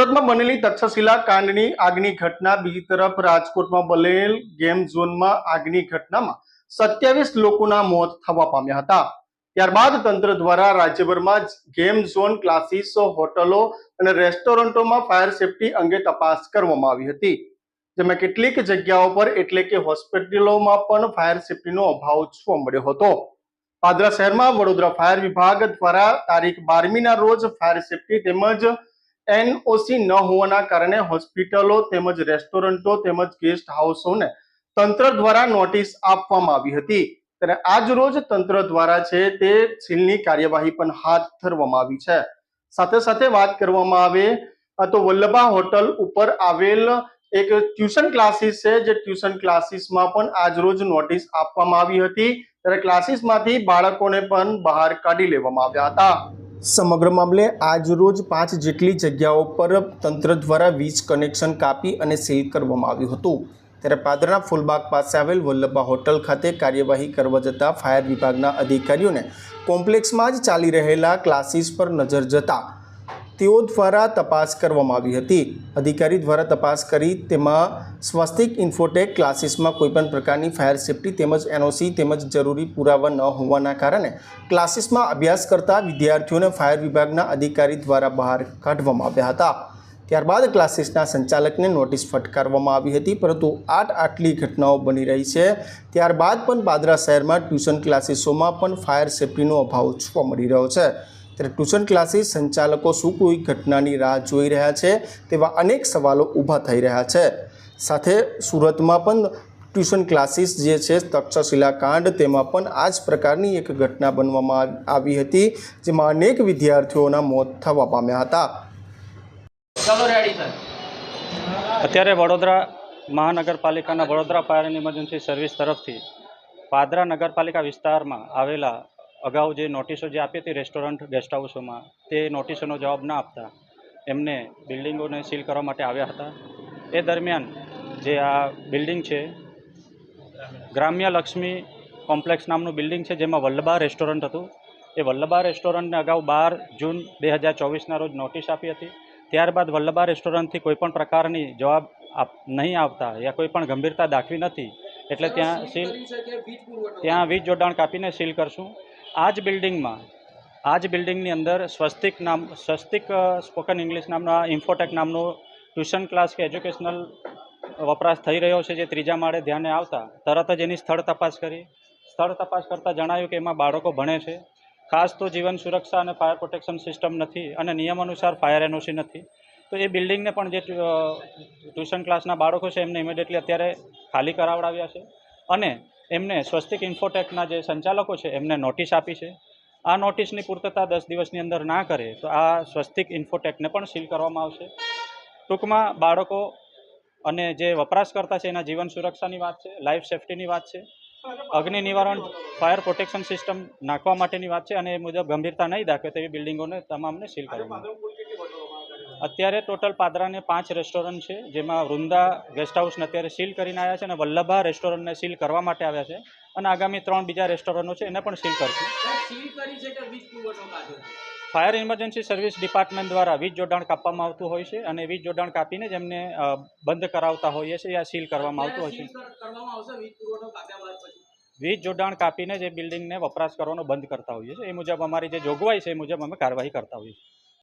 સુરતમાં બનેલી તક્ષશિલા કાંડની આગની ઘટના બીજી તરફ રાજકોટમાં બનેલ ગેમ ઝોનમાં આગની ઘટનામાં સત્યાવીસ લોકોના મોત થવા પામ્યા હતા. ત્યારબાદ તંત્ર દ્વારા રાજ્યભરમાં ગેમ ઝોન, ક્લાસીસ, હોટલો અને રેસ્ટોરન્ટોમાં ફાયર સેફટી અંગે તપાસ કરવામાં આવી હતી. જેમાં કેટલીક જગ્યાઓ પર એટલે કે હોસ્પિટલોમાં પણ ફાયર સેફટીનો અભાવ જોવા મળ્યો હતો. પાદરા શહેરમાં વડોદરા ફાયર વિભાગ દ્વારા તારીખ બારમીના રોજ ફાયર સેફટી તેમજ એનઓસી ન હોવાના કારણે હોસ્પિટલો તેમજ રેસ્ટોરન્ટો તેમજ ગેસ્ટ હાઉસોને તંત્ર દ્વારા નોટિસ આપવામાં આવી હતી. ત્યારે આજ રોજ તંત્ર દ્વારા છે તે સીલની કાર્યવાહી પણ હાથ ધરવામાં આવી છે. સાથે સાથે વાત કરવામાં આવે તો વલ્લભા હોટલ ઉપર આવેલ એક ટ્યુશન ક્લાસીસ છે, જે ટ્યુશન ક્લાસીસમાં પણ આજ રોજ નોટિસ આપવામાં આવી હતી. ત્યારે ક્લાસીસમાંથી બાળકોને પણ બહાર કાઢી લેવામાં આવ્યા હતા. સમગ્ર મામલે આજરોજ પાંચ જેટલી જગ્યાઓ પર તંત્ર દ્વારા વીજ કનેક્શન કાપી અને સીલ કરવામાં આવ્યું હતું. ત્યારે પાદરના ફૂલબાગ પાસે આવેલ વલ્લભા હોટલ ખાતે કાર્યવાહી કરવા જતાં ફાયર વિભાગના અધિકારીઓને કોમ્પ્લેક્સમાં જ ચાલી રહેલા ક્લાસીસ પર નજર જતા તેઓ દ્વારા તપાસ કરવામાં આવી હતી. અધિકારી દ્વારા તપાસ કરી તેમાં સ્વસ્તિક ઇન્ફોટેક ક્લાસીસમાં કોઈપણ પ્રકારની ફાયર સેફટી તેમજ એનઓસી તેમજ જરૂરી પુરાવા ન હોવાના કારણે ક્લાસીસમાં અભ્યાસ કરતા વિદ્યાર્થીઓને ફાયર વિભાગના અધિકારી દ્વારા બહાર કાઢવામાં આવ્યા હતા. ત્યારબાદ ક્લાસીસના સંચાલકને નોટિસ ફટકારવામાં આવી હતી, પરંતુ આઠ આટલી ઘટનાઓ બની રહી છે. ત્યારબાદ પણ પાદરા શહેરમાં ટ્યુશન ક્લાસીસોમાં પણ ફાયર સેફટીનો અભાવ જોવા મળી રહ્યો છે. ત્યારે ટ્યુશન ક્લાસીસ સંચાલકો શું કોઈ ઘટનાની રાહ જોઈ રહ્યા છે તેવા અનેક સવાલો ઊભા થઈ રહ્યા છે. સાથે સુરતમાં પણ ટ્યુશન ક્લાસીસ જે છે તક્ષશિલા કાંડ તેમાં પણ આ જ પ્રકારની એક ઘટના બનવામાં આવી હતી જેમાં અનેક વિદ્યાર્થીઓના મોત થવા પામ્યા હતા. અત્યારે વડોદરા મહાનગરપાલિકાના Vadodara fire and emergency service તરફથી પાદરા નગરપાલિકા વિસ્તારમાં આવેલા અગાઉ જે નોટિસો જે આપી હતી રેસ્ટોરન્ટ ગેસ્ટ હાઉસોમાં, તે નોટિસોનો જવાબ ના આપતા એમને બિલ્ડિંગોને સીલ કરવા માટે આવ્યા હતા. એ દરમિયાન જે આ બિલ્ડિંગ છે, ગ્રામ્ય લક્ષ્મી કોમ્પ્લેક્સ નામનું બિલ્ડિંગ છે, જેમાં વલ્લભા રેસ્ટોરન્ટ હતું. એ વલ્લભા રેસ્ટોરન્ટને અગાઉ બાર જૂન બે હજાર ચોવીસના રોજ નોટિસ આપી હતી. ત્યારબાદ વલ્લભા રેસ્ટોરન્ટથી કોઈપણ પ્રકારની જવાબ આપ, નહીં આવતા યા કોઈ પણ ગંભીરતા દાખવી નથી, એટલે ત્યાં સીલ, ત્યાં વીજ જોડાણ કાપીને સીલ કરશું. આ જ બિલ્ડિંગમાં આ જ બિલ્ડિંગની અંદર સ્વસ્તિક નામ, સ્વસ્તિક સ્પોકન ઇંગ્લિશ નામના ઇન્ફોટેક નામનો ટ્યુશન ક્લાસ કે એજ્યુકેશનલ વપરાશ થઈ રહ્યો છે જે ત્રીજા માળે ધ્યાને આવતા. તરત જ એની સ્થળ તપાસ કરી. સ્થળ તપાસ કરતાં જણાયું કે એમાં બાળકો ભણે છે. ખાસ તો જીવન સુરક્ષા અને ફાયર પ્રોટેક્શન સિસ્ટમ નથી અને નિયમ અનુસાર ફાયર એનઓસી નથી. તો એ બિલ્ડિંગને પણ જે ટ્યુશન ક્લાસના બાળકો છે એમને ઇમિડિયેટલી અત્યારે ખાલી કરાવડાવ્યા છે. અને એમને સ્વસ્તિક ઇન્ફોટેકના જે સંચાલકો છે, એમને નોટિસ આપી છે આ નોટિસની પૂર્તતા દસ દિવસની અંદર ના કરે, તો આ સ્વસ્તિક ઇન્ફોટેકને પણ સીલ કરવામાં આવશે ટૂંકમાં બાળકો અને જે વપરાશકર્તા છે, એના જીવન સુરક્ષાની વાત છે, લાઈફ સેફ્ટીની વાત છે, અગ્નિ નિવારણ, ફાયર પ્રોટેક્શન સિસ્ટમ નાખવા માટેની વાત છે અને એ મુજબ ગંભીરતા નહીં દાખવે તેવી બિલ્ડિંગોને તમામને સીલ કરવામાં. અત્યારે ટોટલ પાદરાને પાંચ રેસ્ટોરન્ટ છે, જેમાં વૃંદા ગેસ્ટ હાઉસને અત્યારે સીલ કરીને આવ્યા છે અને વલ્લભા રેસ્ટોરન્ટને સીલ કરવા માટે આવ્યા છે. અને આગામી ત્રણ બીજા રેસ્ટોરન્ટો છે, એને પણ સીલ કરશું. ફાયર ઇમરજન્સી સર્વિસ ડિપાર્ટમેન્ટ દ્વારા વીજ જોડાણ કાપવામાં આવતું હોય છે અને વીજ જોડાણ કાપીને જ એમને બંધ કરાવતા હોઈએ છીએ યા સીલ કરવામાં આવતું હોય છે. વીજ જોડાણ કાપીને જે બિલ્ડિંગને વપરાશ કરવાનો બંધ કરતા હોઈએ છીએ એ મુજબ અમારી જે જોગવાઈ છે, એ મુજબ અમે કાર્યવાહી કરતા હોઈએ છીએ.